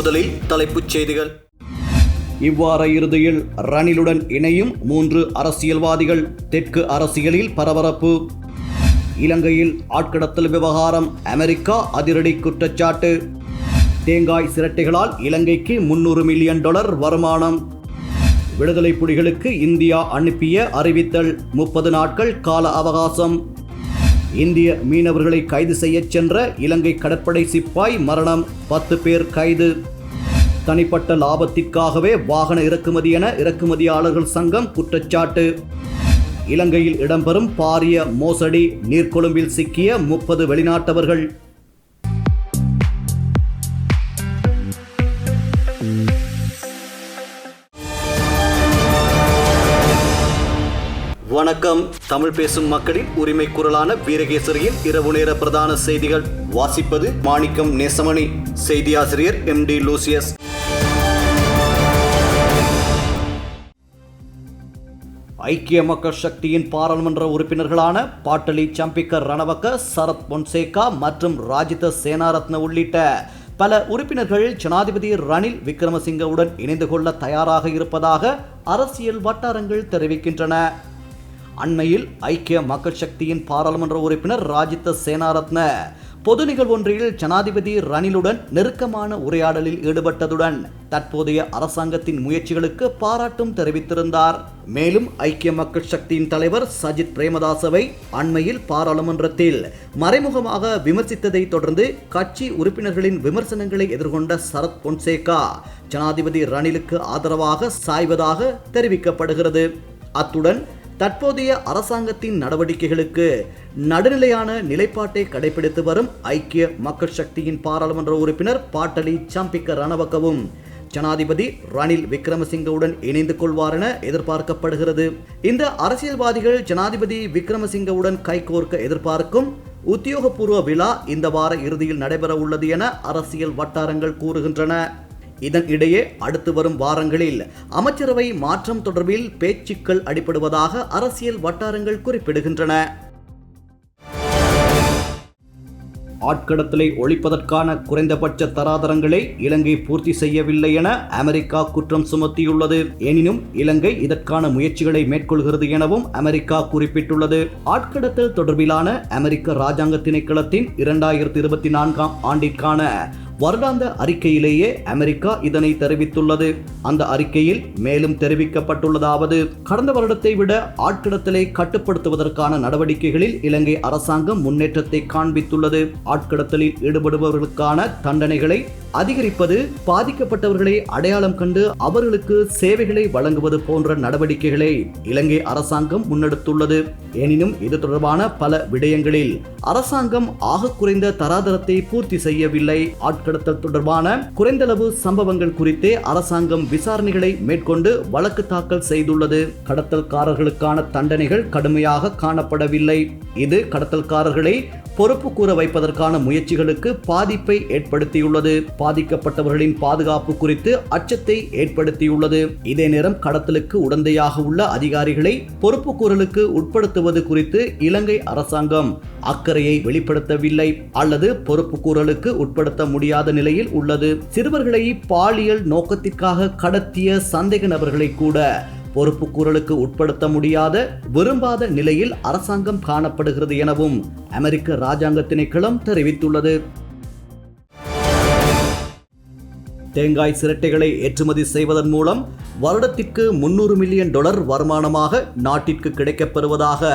முதலில் தலைப்புச் செய்திகள். இவ்வார இறுதியில் ரணிலுடன் இணையும் மூன்று அரசியல்வாதிகள் தெற்கு அரசியலில் பரபரப்பு. இலங்கையில் ஆட்கடத்தல் விவகாரம் அமெரிக்கா அதிரடி குற்றச்சாட்டு. தேங்காய் சிரட்டைகளால் இலங்கைக்கு முன்னூறு மில்லியன் டாலர் வருமானம். விடுதலை புலிகளுக்கு இந்தியா அனுப்பிய அறிவித்தல் முப்பது நாட்கள் கால அவகாசம். இந்திய மீனவர்களை கைது செய்யச் சென்ற இலங்கை கடற்படை சிப்பாய் மரணம். பத்து பேர் கைது. தனிப்பட்ட லாபத்திற்காகவே வாகன இறக்குமதி என இறக்குமதியாளர்கள் சங்கம் குற்றச்சாட்டு. இலங்கையில் இடம்பெறும் பாரிய மோசடி. நீர்கொழும்பில் சிக்கிய முப்பது வெளிநாட்டவர்கள். வணக்கம். தமிழ் பேசும் மக்களின் உரிமை குரலான வீரகேசரியின் இரவு நேர பிரதான செய்திகள். வாசிப்பது மாணிக்கம் நேசமணி. செய்தியாசிரியர் எம் டி லூசியஸ். ஐக்கிய மக்கள் சக்தியின் பாராளுமன்ற உறுப்பினர்களான பாட்டலி சம்பிக்க ரணவக்க சரத் பொன்சேகா மற்றும் ராஜித சேனாரத்ன உள்ளிட்ட பல உறுப்பினர்கள் ஜனாதிபதி ரணில் விக்ரமசிங்கவுடன் இணைந்து கொள்ள தயாராக இருப்பதாக அரசியல் வட்டாரங்கள் தெரிவிக்கின்றன. அண்மையில் ஐக்கிய மக்கள் சக்தியின் பாராளுமன்ற உறுப்பினர் ராஜித்த சேனாரத்ன பொது நிகழ்வொன்றில் ஜனாதிபதி ரணிலுடன் நெருக்கமான உரையாடலில் ஈடுபட்டதுடன் தற்போதைய அரசாங்கத்தின் முயற்சிகளுக்கு பாராட்டும் தெரிவித்திருந்தார். மேலும் ஐக்கிய மக்கள் சக்தியின் தலைவர் சஜித் பிரேமதாசவை அண்மையில் பாராளுமன்றத்தில் மறைமுகமாக விமர்சித்ததை தொடர்ந்து கட்சி உறுப்பினர்களின் விமர்சனங்களை எதிர்கொண்ட சரத் பொன்சேகா ஜனாதிபதி ரணிலுக்கு ஆதரவாக சாய்வதாக தெரிவிக்கப்படுகிறது. அத்துடன் தற்போதைய அரசாங்கத்தின் நடவடிக்கைகளுக்கு நடுநிலையான நிலைப்பாட்டை கடைபிடித்து வரும் ஐக்கிய மக்கள் சக்தியின் பாராளுமன்ற உறுப்பினர் பாட்டலி சம்பிக்க ரணவக்கவும் ஜனாதிபதி ரணில் விக்ரமசிங்கவுடன் இணைந்து கொள்வார் என எதிர்பார்க்கப்படுகிறது. இந்த அரசியல்வாதிகள் ஜனாதிபதி விக்ரமசிங்கவுடன் கைகோர்க்க எதிர்பார்க்கும் உத்தியோகபூர்வ விழா இந்த வார இறுதியில் நடைபெற உள்ளது என அரசியல் வட்டாரங்கள் கூறுகின்றன. இதன் இடையே அடுத்து வரும் வாரங்களில் அமைச்சரவை மாற்றம் தொடர்பில் பேச்சுக்கள் அடிபடுவதாக அரசியல் வட்டாரங்கள் குறிப்பிடுகின்றன. ஆட்கடத்தலை ஒழிப்பதற்கான குறைந்தபட்ச தராதரங்களை இலங்கை பூர்த்தி செய்யவில்லை என அமெரிக்கா குற்றம் சுமத்தியுள்ளது. எனினும் இலங்கை இதற்கான முயற்சிகளை மேற்கொள்கிறது எனவும் அமெரிக்கா குறிப்பிட்டுள்ளது. ஆட்கடத்தல் தொடர்பிலான அமெரிக்க ராஜாங்க திணைக்களத்தின் இரண்டாயிரத்தி இருபத்தி நான்காம் ஆண்டிற்கான வருடாந்த அறிக்கையிலேயே அமெரிக்கா இதனை தெரிவித்துள்ளது. அந்த அறிக்கையில் மேலும் தெரிவிக்கப்பட்டுள்ளதாவது கடந்த வருடத்தை விட ஆட்கடத்தலை கட்டுப்படுத்துவதற்கான நடவடிக்கைகளில் இலங்கை அரசாங்கம் முன்னேற்றத்தை காண்பித்துள்ளது. ஆட்கடத்தலில் ஈடுபடுபவர்களுக்கான தண்டனைகளை அதிகரிப்பது பாதிக்கப்பட்டவர்களை அடையாளம் கண்டு அவர்களுக்கு சேவைகளை வழங்குவது போன்ற நடவடிக்கைகளை இலங்கை அரசாங்கம் முன்னெடுத்துள்ளது. எனினும் இது தொடர்பான பல விடயங்களில் அரசாங்கம் ஆக குறைந்த தராதரத்தை பூர்த்தி செய்யவில்லை. கடத்தல் தொடர்பான குறைந்தளவு சம்பவங்கள் குறித்தே அரசாங்கம் விசாரணைகளை மேற்கொண்டு வழக்கு தாக்கல் செய்துள்ளது. கடத்தல்காரர்களுக்கான தண்டனைகள் கடுமையாக காணப்படவில்லை. இது கடத்தல்காரர்களை பொறுப்பு கூற வைப்பதற்கான முயற்சிகளுக்கு பாதிப்பை ஏற்படுத்தியுள்ளது. பாதிக்கப்பட்டவர்களின் பாதுகாப்பு குறித்து அச்சத்தை ஏற்படுத்தியுள்ளது. இதே நேரம் கடத்தலுக்கு உடந்தையாக உள்ள அதிகாரிகளை பொறுப்பு கூறலுக்கு உட்படுத்துவது குறித்து இலங்கை அரசாங்கம் அக்கறையை வெளிப்படுத்தவில்லை அல்லது பொறுப்பு கூறலுக்கு உட்படுத்த முடியாத நிலையில் உள்ளது. சிறுவர்களை பாலியல் நோக்கத்திற்காக கடத்திய சந்தேக நபர்களை கூட பொறுப்பு கூறலுக்கு உட்படுத்த முடியாத விரும்பாத நிலையில் அரசாங்கம் காணப்படுகிறது எனவும் அமெரிக்க ராஜாங்க திணைக்களம் தெரிவித்துள்ளது. தேங்காய் சிரட்டைகளை ஏற்றுமதி செய்வதன் மூலம் வருடத்திற்கு முன்னூறு மில்லியன் டாலர் வருமானமாக நாட்டிற்கு கிடைக்கப்பெறுவதாக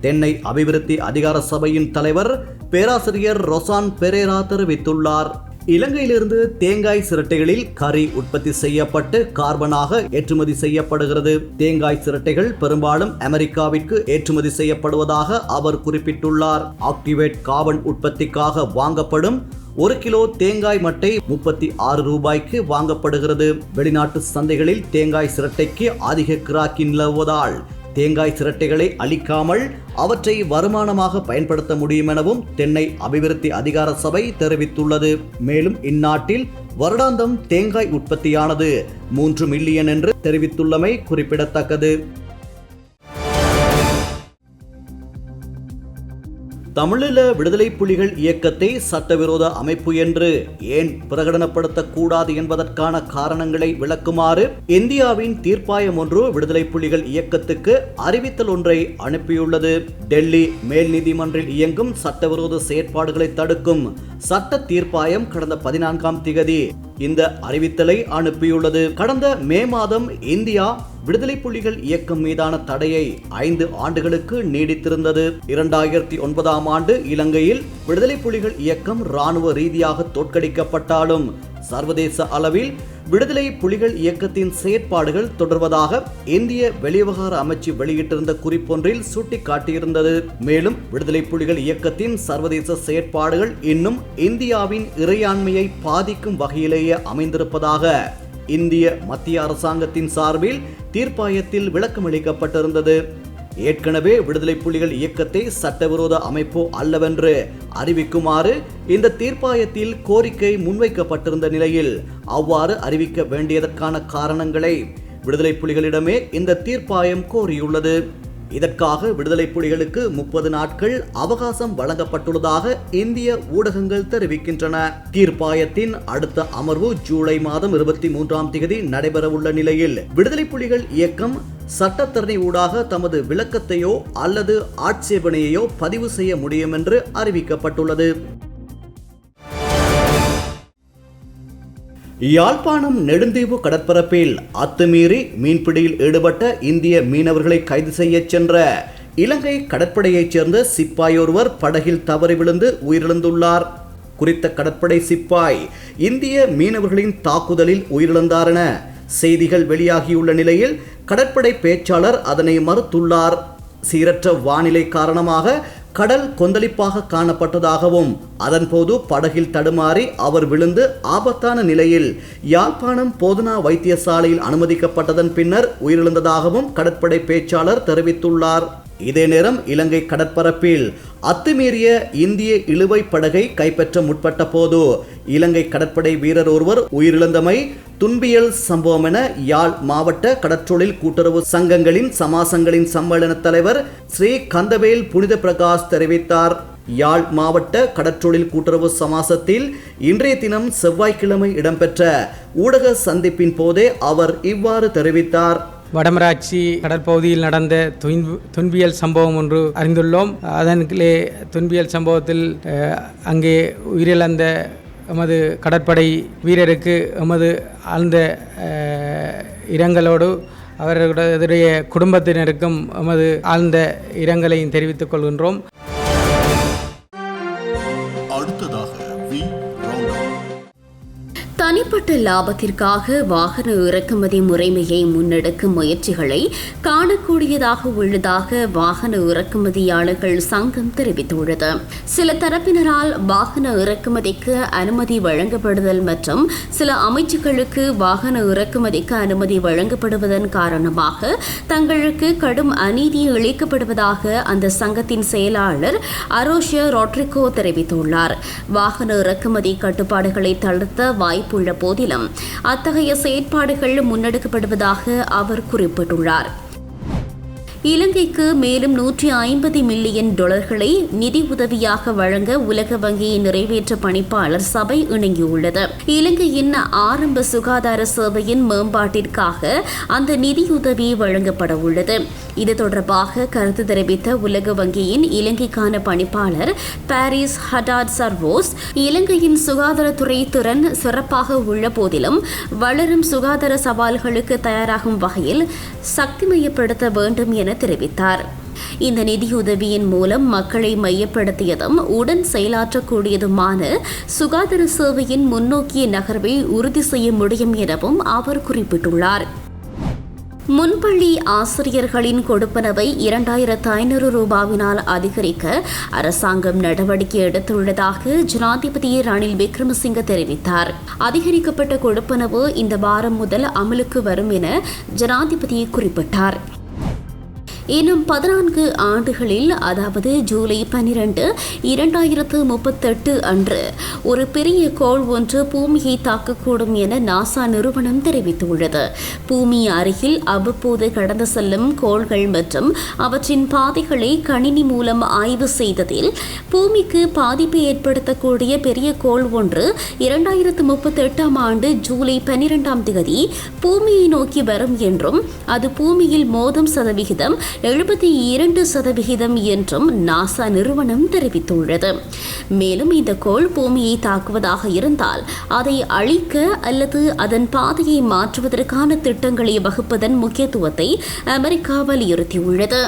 தென்னை அபிவிருத்தி அதிகார சபையின் தலைவர் பேராசிரியர் ரொசான் பெரேரா தெரிவித்துள்ளார். இலங்கையிலிருந்து தேங்காய் சிரட்டைகளில் கறி உற்பத்தி செய்யப்பட்டு கார்பனாக ஏற்றுமதி செய்யப்படுகிறது. தேங்காய் சிரட்டைகள் பெரும்பாலும் அமெரிக்காவிற்கு ஏற்றுமதி செய்யப்படுவதாக அவர் குறிப்பிட்டுள்ளார். ஆக்டிவேட் கார்பன் உற்பத்திக்காக வாங்கப்படும் ஒரு கிலோ தேங்காய் மட்டை முப்பத்தி ஆறு ரூபாய்க்கு வாங்கப்படுகிறது. வெளிநாட்டு சந்தைகளில் தேங்காய் சிரட்டைக்கு அதிக கிராக்கி நிலவுவதால் தேங்காய் சிரட்டைகளை அழிக்காமல் அவற்றை வருமானமாக பயன்படுத்த முடியும் எனவும் தென்னை அபிவிருத்தி அதிகார சபை தெரிவித்துள்ளது. மேலும் இந்நாட்டில் வருடாந்தம் தேங்காய் உற்பத்தியானது மூன்று மில்லியன் என்று தெரிவித்துள்ளமை குறிப்பிடத்தக்கது. தமிழில விடுதலை புலிகள் இயக்கத்தை சட்டவிரோத அமைப்பு என்று ஏன் பிரகடனப்படுத்தக்கூடாது என்பதற்கான காரணங்களை விளக்குமாறு இந்தியாவின் தீர்ப்பாயம் ஒன்று விடுதலை புலிகள் இயக்கத்துக்கு அறிவித்தல் ஒன்றை அனுப்பியுள்ளது. டெல்லி மேல் நீதிமன்றில் இயங்கும் சட்டவிரோத செயற்பாடுகளை தடுக்கும் சட்ட தீர்ப்பாயம் கடந்த பதினான்காம் திகதி இந்த அறிவித்தலை அனுப்பியுள்ளது. கடந்த மே மாதம் இந்தியா விடுதலை புலிகள் இயக்கம் மீதான தடையை ஐந்து ஆண்டுகளுக்கு நீடித்திருந்தது. இரண்டாயிரத்தி ஒன்பதாம் ஆண்டு இலங்கையில் விடுதலை புலிகள் இயக்கம் ராணுவ ரீதியாக தோற்கடிக்கப்பட்டாலும் சர்வதேச அளவில் விடுதலை புலிகள் இயக்கத்தின் செயற்பாடுகள் தொடர்வதாக இந்திய வெளிவிவகார அமைச்சு வெளியிட்டிருந்த குறிப்பொன்றில் சுட்டிக்காட்டியிருந்தது. மேலும் விடுதலை புலிகள் இயக்கத்தின் சர்வதேச செயற்பாடுகள் இன்னும் இந்தியாவின் இறையாண்மையை பாதிக்கும் வகையிலேயே அமைந்திருப்பதாக இந்திய மத்திய அரசாங்கத்தின் சார்பில் தீர்ப்பாயத்தில் விளக்கமளிக்கப்பட்டிருந்தது. ஏற்கனவே விடுதலை புலிகள் இயக்கத்தை சட்டவிரோத அமைப்பு அல்லவென்று அறிவிக்குமாறு இந்த தீர்ப்பாயத்தில் கோரிக்கை முன்வைக்கப்பட்டிருந்த நிலையில் அவ்வாறு அறிவிக்க வேண்டியதற்கான காரணங்களை விடுதலை புலிகளிடமே இந்த தீர்ப்பாயம் கோரியுள்ளது. இதற்காக விடுதலை புலிகளுக்கு முப்பது நாட்கள் அவகாசம் வழங்கப்பட்டுள்ளதாக இந்திய ஊடகங்கள் தெரிவிக்கின்றன. தீர்ப்பாயத்தின் அடுத்த அமர்வு ஜூலை மாதம் இருபத்தி மூன்றாம் தேதி நடைபெறவுள்ள நிலையில் விடுதலை புலிகள் இயக்கம் சட்டத்தரணி ஊடாக தமது விளக்கத்தையோ அல்லது ஆட்சேபனையையோ பதிவு செய்ய முடியும் என்று அறிவிக்கப்பட்டுள்ளது. யாழ்ப்பாணம் நெடுந்தீவு கடற்பரப்பில் அத்துமீறி மீன்பிடியில் ஈடுபட்ட இந்திய மீனவர்களை கைது செய்யச் சென்ற இலங்கை கடற்படையைச் சேர்ந்த சிப்பாய் ஒருவர் படகில் தவறி விழுந்து உயிரிழந்துள்ளார். குறித்த கடற்படை சிப்பாய் இந்திய மீனவர்களின் தாக்குதலில் உயிரிழந்தார் என செய்திகள் வெளியாகியுள்ள நிலையில் கடற்படை பேச்சாளர் அதனை மறுத்துள்ளார். சீரற்ற வானிலை காரணமாக கடல் கொந்தளிப்பாக காணப்பட்டதாகவும் அதன்போது படகில் தடுமாறி அவர் விழுந்து ஆபத்தான நிலையில் யாழ்ப்பாணம் போதனா வைத்தியசாலையில் அனுமதிக்கப்பட்டதன் பின்னர் உயிரிழந்ததாகவும் கடற்படை பேச்சாளர் தெரிவித்துள்ளார். இதே நேரம் இலங்கை கடற்பரப்பில் அத்துமீறிய இந்திய இழுவை படகை கைப்பற்ற முற்பட்ட போது இலங்கை கடற்படை வீரர் ஒருவர் உயிரிழந்தமை துன்பியல் சம்பவம் என யாழ் மாவட்ட கடற்றொழில் கூட்டுறவு சங்கங்களின் சமாசங்களின் சம்மேளன தலைவர் ஸ்ரீ கந்தவேல் புனித பிரகாஷ் தெரிவித்தார். யாழ் மாவட்ட கடற்றொழில் கூட்டுறவு சமாசத்தில் இன்றைய தினம் செவ்வாய்க்கிழமை இடம்பெற்ற ஊடக சந்திப்பின் போதே அவர் இவ்வாறு தெரிவித்தார். வடமராட்சி கடற்பகுதியில் நடந்த துன்பு துன்பியல் சம்பவம் ஒன்று அறிந்துள்ளோம். அதன்கிலே துன்பியல் சம்பவத்தில் அங்கே உயிரிழந்த எமது கடற்படை வீரருக்கு எமது ஆழ்ந்த இரங்கலோடு அவர்களுடைய குடும்பத்தினருக்கும் எமது ஆழ்ந்த இரங்கலையும் தெரிவித்துக் கொள்கின்றோம். லாபத்திற்காக வாகன இறக்குமதி முறைமையை முன்னெடுக்கும் முயற்சிகளை காணக்கூடியதாக உள்ளதாக வாகன இறக்குமதியாளர்கள் சங்கம் தெரிவித்துள்ளது. சில தரப்பினரால் வாகன இறக்குமதிக்கு அனுமதி வழங்கப்படுதல் மற்றும் சில அமைச்சுகளுக்கு வாகன இறக்குமதிக்கு அனுமதி வழங்கப்படுவதன் காரணமாக தங்களுக்கு கடும் அநீதி இழைக்கப்படுவதாக அந்த சங்கத்தின் செயலாளர் அரோஷ ரொட்ரிகோ தெரிவித்துள்ளார். வாகன இறக்குமதி கட்டுப்பாடுகளை தளர்த்த வாய்ப்புள்ள போதிலும் அத்தகைய செயற்பாடுகள் முன்னெடுக்கப்படுவதாக அவர் குறிப்பிட்டுள்ளார். இலங்கைக்கு மேலும் நூற்றி ஐம்பது மில்லியன் டாலர்களை நிதி உதவியாக வழங்க உலக வங்கியின் நிறைவேற்ற பணிப்பாளர் சபை இணங்கியுள்ளது. இலங்கையின் ஆரம்ப சுகாதார சேவையின் மேம்பாட்டிற்காக அந்த நிதியுதவி வழங்கப்பட உள்ளது இது தொடர்பாக கருத்து தெரிவித்த உலக வங்கியின் இலங்கைக்கான பணிப்பாளர் பாரிஸ் ஹடாட் சர்வோஸ் இலங்கையின் சுகாதாரத்துறை திறன் சிறப்பாக உள்ள போதிலும் வளரும் சுகாதார சவால்களுக்கு தயாராகும் வகையில் சக்திமயப்படுத்த வேண்டும் என தெரிவித்தார். இந்த நிதியுதவியின் மூலம் மக்களை மையப்படுத்தியதும் உடன் செயலாற்றக்கூடியதுமான சுகாதார சேவையின் முன்னோக்கிய நகர்வை உறுதி செய்ய முடியும் எனவும் அவர் குறிப்பிட்டுள்ளார். முன்பள்ளி ஆசிரியர்களின் கொடுப்பனவை இரண்டாயிரத்து ஐநூறு ரூபாவினால் அதிகரிக்க அரசாங்கம் நடவடிக்கை எடுத்துள்ளதாக ஜனாதிபதி ரணில் விக்ரமசிங்க தெரிவித்தார். அதிகரிக்கப்பட்ட கொடுப்பனவு இந்த வாரம் முதல் அமலுக்கு வரும் என ஜனாதிபதி குறிப்பிட்டார். இன்னும் பதினான்கு ஆண்டுகளில் அதாவது ஜூலை பனிரெண்டு இரண்டாயிரத்து முப்பத்தெட்டு அன்று ஒரு பெரிய கோள் ஒன்று பூமியை தாக்கக்கூடும் என நாசா நிறுவனம் தெரிவித்துள்ளது. பூமி அருகில் அவ்வப்போது கடந்து செல்லும் கோள்கள் மற்றும் அவற்றின் பாதைகளை கணினி மூலம் ஆய்வு செய்ததில் பூமிக்கு பாதிப்பை ஏற்படுத்தக்கூடிய பெரிய கோள் ஒன்று இரண்டாயிரத்து முப்பத்தெட்டாம் ஆண்டு ஜூலை பன்னிரெண்டாம் தேதி பூமியை நோக்கி வரும் என்றும் அது பூமியில் மோதும் சதவிகிதம் எழுபத்தி இரண்டு சதவிகிதம் என்றும் நாசா நிறுவனம் தெரிவித்துள்ளது. மேலும் இந்த கோள் பூமியை தாக்குவதாக இருந்தால் அதை அழிக்க அல்லது அதன் பாதையை மாற்றுவதற்கான திட்டங்களை வகுப்பதன் முக்கியத்துவத்தை அமெரிக்கா வலியுறுத்தியுள்ளது.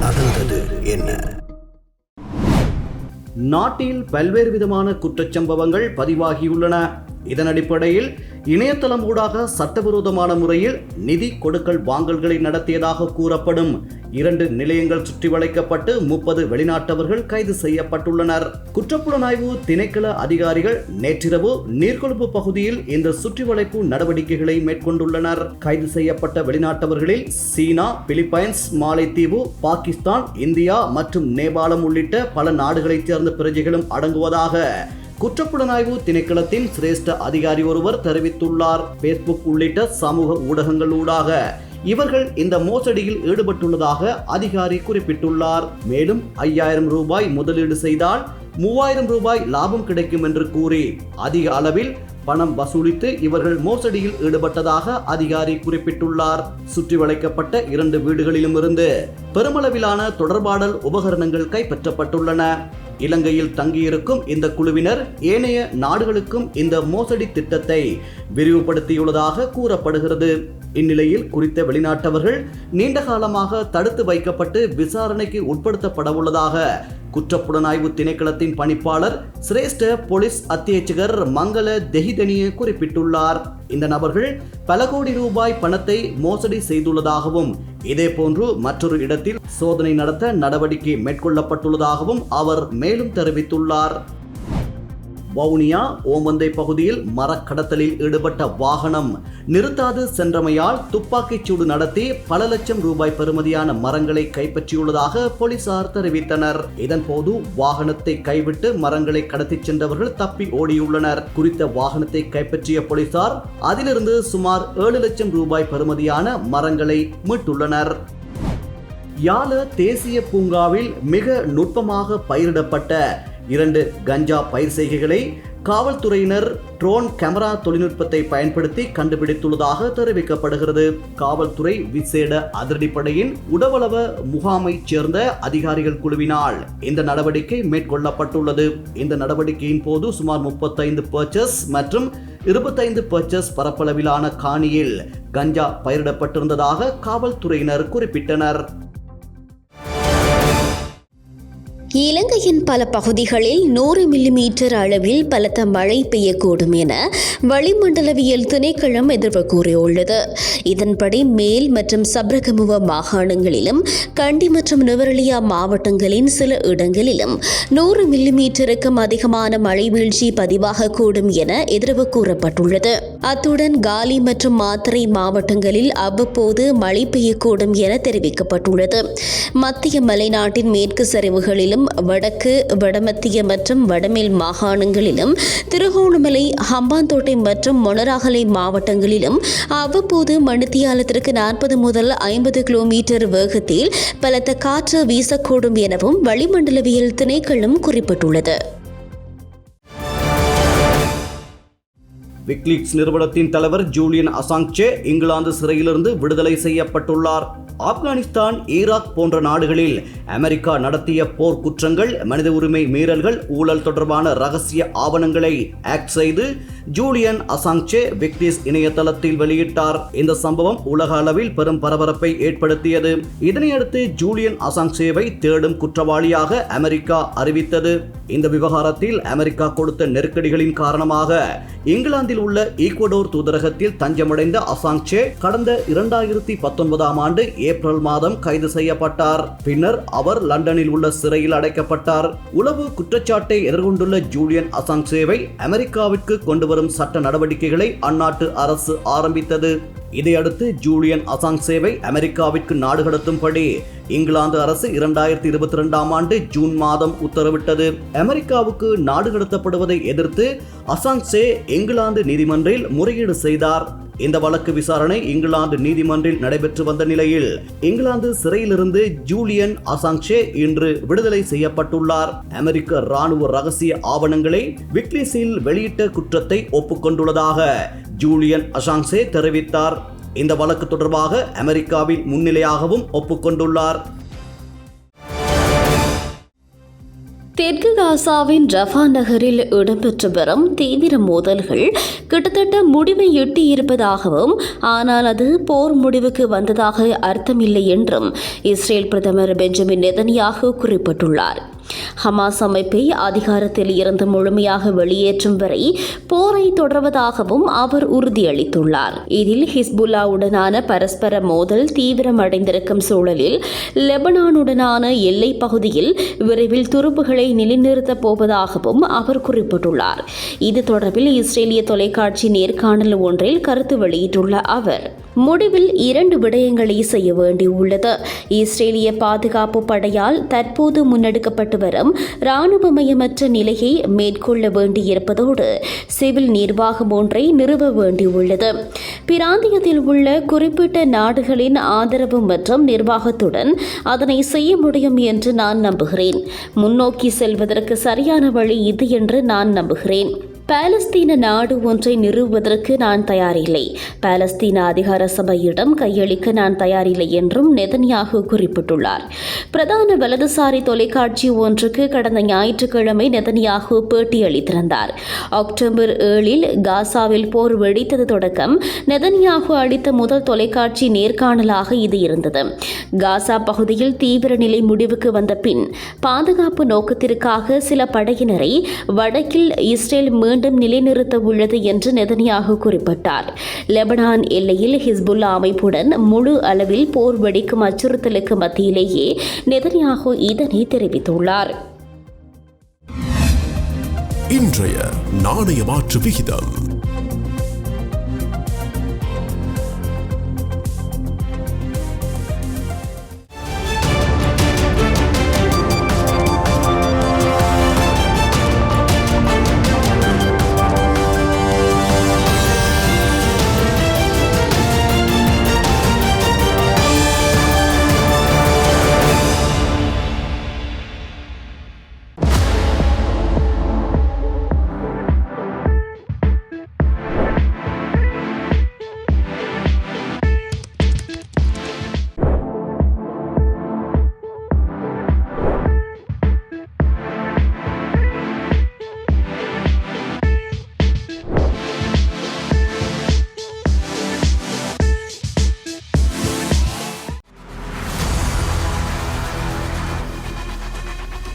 நடந்தது என்ன? நாட்டில் பல்வேறு விதமான குற்றச்சம்பவங்கள் பதிவாகியுள்ளன. இதன் அடிப்படையில் இணையதளம் ஊடாக சட்டவிரோதமான முறையில் நிதி கொடுக்கல் வாங்கல்களை நடத்தியதாக கூறப்படும். இரண்டு நிலையங்கள் சுற்றி வளைக்கப்பட்டு முப்பது வெளிநாட்டவர்கள் கைது செய்யப்பட்டுள்ளனர். குற்றப்புலனாய்வு திணைக்கள அதிகாரிகள் நேற்றிரவு நீர்கொழும்பு பகுதியில் இந்த சுற்றி வளைப்பு நடவடிக்கைகளை மேற்கொண்டுள்ளனர். கைது செய்யப்பட்ட வெளிநாட்டவர்களில் சீனா பிலிப்பைன்ஸ் மாலைத்தீவு பாகிஸ்தான் இந்தியா மற்றும் நேபாளம் உள்ளிட்ட பல நாடுகளைச் சேர்ந்த பிரஜைகளும் அடங்குவதாக குற்றப்புலனாய்வு திணைக்களத்தின் சிரேஷ்ட அதிகாரி ஒருவர் தெரிவித்துள்ளார். பேஸ்புக் உள்ளிட்ட சமூக ஊடகங்கள் ஊடாக இவர்கள் இந்த மோசடியில் ஈடுபட்டுள்ளதாக அதிகாரி குறிப்பிட்டுள்ளார். மேலும் ஐயாயிரம் ரூபாய் முதலீடு செய்தால் மூவாயிரம் ரூபாய் லாபம் கிடைக்கும் என்று கூறி அதிக அளவில் பணம் வசூலித்து இவர்கள் மோசடியில் ஈடுபட்டதாக அதிகாரி குறிப்பிட்டுள்ளார். சுற்றி வளைக்கப்பட்ட இரண்டு வீடுகளிலும் இருந்து பெருமளவிலான தொடர்பாடல் உபகரணங்கள் கைப்பற்றப்பட்டுள்ளன. இலங்கையில் தங்கியிருக்கும் இந்த குழுவினர் ஏனைய நாடுகளுக்கும் இந்த மோசடி திட்டத்தை விரிவுபடுத்தியுள்ளதாக கூறப்படுகிறது. இந்நிலையில் குறித்த வெளிநாட்டவர்கள் நீண்ட காலமாக தடுத்து வைக்கப்பட்டு விசாரணைக்கு உட்படுத்தப்பட உள்ளதாக குற்றப்புலனாய்வு திணைக்களத்தின் பணிப்பாளர் சிரேஷ்ட போலீஸ் அத்தியட்சகர் மங்கள தெஹிதனிய குறிப்பிட்டுள்ளார். இந்த நபர்கள் பல கோடி ரூபாய் பணத்தை மோசடி செய்துள்ளதாகவும் இதேபோன்று மற்றொரு இடத்தில் சோதனை நடத்த நடவடிக்கை மேற்கொள்ளப்பட்டுள்ளதாகவும் அவர் மேலும் தெரிவித்துள்ளார். வவுனியா ஓமந்தை பகுதியில் மரக்கடத்தலில் ஈடுபட்ட வாகனம் நிறுத்தாது சென்றமையால் துப்பாக்கிச் சூடு நடத்தி பல லட்சம் ரூபாய் பெறுமதியான மரங்களை கைப்பற்றியுள்ளதாக போலீசார் தெரிவித்தனர். இதன்போது வாகனத்தை கைவிட்டு மரங்களை கடத்திச் சென்றவர்கள் தப்பி ஓடியுள்ளனர். குறித்த வாகனத்தை கைப்பற்றிய போலீசார் அதிலிருந்து சுமார் ஏழு லட்சம் ரூபாய் பெறுமதியான மரங்களை மீட்டுள்ளனர். யாழ தேசிய பூங்காவில் மிக நுட்பமாக பயிரிடப்பட்ட இரண்டு கஞ்சா பயிர் செய்கைகளை காவல்துறையினர் ட்ரோன் கேமரா தொழில்நுட்பத்தை பயன்படுத்தி கண்டுபிடித்துள்ளதாக தெரிவிக்கப்படுகிறது. காவல்துறை விசேட அதிரடிப்படையின் உடவளவ முகாமைச் சேர்ந்த அதிகாரிகள் குழுவினால் இந்த நடவடிக்கை மேற்கொள்ளப்பட்டுள்ளது. இந்த நடவடிக்கையின் போது சுமார் முப்பத்தைந்து பர்ச்சஸ் மற்றும் இருபத்தைந்து பர்ச்சஸ் பரப்பளவிலான காணியில் கஞ்சா பயிரிடப்பட்டிருந்ததாக காவல்துறையினர் குறிப்பிட்டனர். இலங்கையின் பல பகுதிகளில் நூறு மில்லிமீட்டர் அளவில் பலத்த மழை பெய்யக்கூடும் என வளிமண்டலவியல் திணைக்களம் எதிர்வு கூறியுள்ளது. இதன்படி மேல் மற்றும் சப்ரகமுவ மாகாணங்களிலும் கண்டி மற்றும் நுவரலியா மாவட்டங்களின் சில இடங்களிலும் நூறு மில்லிமீட்டருக்கும் அதிகமான மழை வீழ்ச்சி பதிவாகக்கூடும் என எதிர்வு கூறப்பட்டுள்ளது. அத்துடன் காலி மற்றும் மாத்தறை மாவட்டங்களில் அவ்வப்போது மழை பெய்யக்கூடும் என தெரிவிக்கப்பட்டுள்ளது. மத்திய மலைநாட்டின் மேற்கு சரிவுகளிலும் வடக்கு வடமத்திய மற்றும் வடமேல் மாகாணங்களிலும் திருகோணமலை ஹம்பாந்தோட்டை மற்றும் மொனராகலை மாவட்டங்களிலும் அவ்வப்போது மணித்தியாலத்திற்கு நாற்பது முதல் ஐம்பது கிலோமீட்டர் வேகத்தில் பலத்த காற்று வீசக்கூடும் எனவும் வளிமண்டலவியல் திணைக்களம் குறிப்பிட்டுள்ளது. விக்லீக்ஸ் நிறுவனத்தின் தலைவர் ஜூலியன் அசாங்சே இங்கிலாந்து சிறையிலிருந்து விடுதலை செய்யப்பட்டுள்ளார். ஆப்கானிஸ்தான் ஈராக் போன்ற நாடுகளில் அமெரிக்கா நடத்திய போர் குற்றங்கள் மனித உரிமை மீறல்கள் ஊழல் தொடர்பான ரகசிய ஆவணங்களை ஆக்ட் செய்து ஜூலியன் அசாங்சே விக்டிஸ் இணையதளத்தில் வெளியிட்டார். இந்த சம்பவம் உலக அளவில் பெரும் பரபரப்பை ஏற்படுத்தியது. இதனையடுத்து ஜூலியன் அசாங்சேவை தேடும் குற்றவாளியாக அமெரிக்கா அறிவித்தது. இந்த விவகாரத்தில் அமெரிக்கா கொடுத்த நெருக்கடிகளின் காரணமாக இங்கிலாந்தில் உள்ள ஈக்வடோர் தூதரகத்தில் தஞ்சமடைந்த அசாங்சே கடந்த இரண்டாயிரத்தி பத்தொன்பதாம் ஆண்டு ஏப்ரல் மாதம் கைது செய்யப்பட்டார். பின்னர் அவர் லண்டனில் உள்ள சிறையில் அடைக்கப்பட்டார். உளவு குற்றச்சாட்டை எதிர்கொண்டுள்ள ஜூலியன் அசாங்சேவை அமெரிக்காவிற்கு கொண்டு வரும் சட்ட நடவடிக்கைகளை அந்நாட்டு அரசு ஆரம்பித்தது. இதையடுத்து ஜூலியன் அசாங்சேவை அமெரிக்காவிற்கு நாடு கடத்தும்படி இங்கிலாந்து அரசு இரண்டாயிரத்தி இருபத்தி ரெண்டாம் ஆண்டு ஜூன் மாதம் உத்தரவிட்டது. அமெரிக்காவுக்கு நாடு கடத்தப்படுவதை எதிர்த்து அசான்சே இங்கிலாந்து நீதிமன்றில் முறையீடு செய்தார். இந்த வழக்கு விசாரணை இங்கிலாந்து நீதிமன்றில் நடைபெற்று வந்த நிலையில் இங்கிலாந்து சிறையிலிருந்து ஜூலியன் அசாங்ஷே இன்று விடுதலை செய்யப்பட்டுள்ளார். அமெரிக்க ராணுவ ரகசிய ஆவணங்களை விக்லிஸில் வெளியிட்ட குற்றத்தை ஒப்புக்கொண்டுள்ளதாக ஜூலியன் அசாங்ஷே தெரிவித்தார். இந்த வழக்கு தொடர்பாக அமெரிக்காவின் முன்னிலையாகவும் ஒப்புக்கொண்டுள்ளார். தெற்கு காசாவின் ரஃபா நகரில் இடம்பெற்று வரும் தீவிர மோதல்கள் கிட்டத்தட்ட முடிவை எட்டியிருப்பதாகவும் ஆனால் அது போர் முடிவுக்கு வந்ததாக அர்த்தமில்லை என்றும் இஸ்ரேல் பிரதமர் பெஞ்சமின் நெதன்யாகு குறிப்பிட்டுள்ளார். ஹமாஸ் அமைப்பை அதிகாரத்தில் இருந்து முழுமையாக வெளியேற்றும் வரை போரை தொடர்வதாகவும் அவர் உறுதியளித்துள்ளார். இதில் ஹிஸ்புல்லாவுடனான பரஸ்பர மோதல் தீவிரமடைந்திருக்கும் சூழலில் லெபனானுடனான எல்லைப் பகுதியில் விரைவில் துருப்புகளை நிலைநிறுத்தப் போவதாகவும் அவர் குறிப்பிட்டுள்ளார். இது தொடர்பில் இஸ்ரேலிய தொலைக்காட்சி நேர்காணல் ஒன்றில் கருத்து வெளியிட்டுள்ள அவர் முடிவில் இரண்டு விடயங்களை செய்ய வேண்டியுள்ளது. இஸ்ரேலிய பாதுகாப்பு படையால் தற்போது முன்னெடுக்கப்பட்டு கொண்டுவரும் இராணுவமயமற்ற நிலையை மேற்கொள்ள வேண்டியிருப்பதோடு சிவில் நிர்வாகம் ஒன்றை நிறுவ வேண்டியுள்ளது. பிராந்தியத்தில் உள்ள குறிப்பிட்ட நாடுகளின் ஆதரவு மற்றும் நிர்வாகத்துடன் அதனை செய்ய முடியும் என்று நான் நம்புகிறேன். முன்னோக்கி செல்வதற்கு சரியான வழி இது என்று நான் நம்புகிறேன். பாலஸ்தீன நாடு ஒன்றை நிறுவுவதற்கு நான் தயாரில்லை. பாலஸ்தீன அதிகார சபையிடம் கையளிக்க நான் தயாரில்லை என்றும் நெதன்யாகு குறிப்பிட்டுள்ளார். பிரதான வலதுசாரி தொலைக்காட்சி ஒன்றுக்கு கடந்த ஞாயிற்றுக்கிழமை நெதன்யாகு பேட்டியளித்திருந்தார் அக்டோபர் ஏழில் காசாவில் போர் வெடித்தது தொடக்கம் நெதன்யாகு அளித்த முதல் தொலைக்காட்சி நேர்காணலாக இது இருந்தது. காசா பகுதியில் தீவிர நிலை முடிவுக்கு வந்த பின் பாதுகாப்பு நோக்கத்திற்காக சில படையினரை வடக்கில் இஸ்ரேல் மீண்டும் மீண்டும் நிலைநிறுத்த உள்ளது என்று நெதனியாக குறிப்பிட்டார். லெபனான் எல்லையில் ஹிஸ்புல்லா அமைப்புடன் முழு அளவில் போர் வெடிக்கும் அச்சுறுத்தலுக்கு மத்தியிலேயே நெதனியாகு இதனை தெரிவித்துள்ளார். இன்றைய நாணய மாற்று விகிதம்.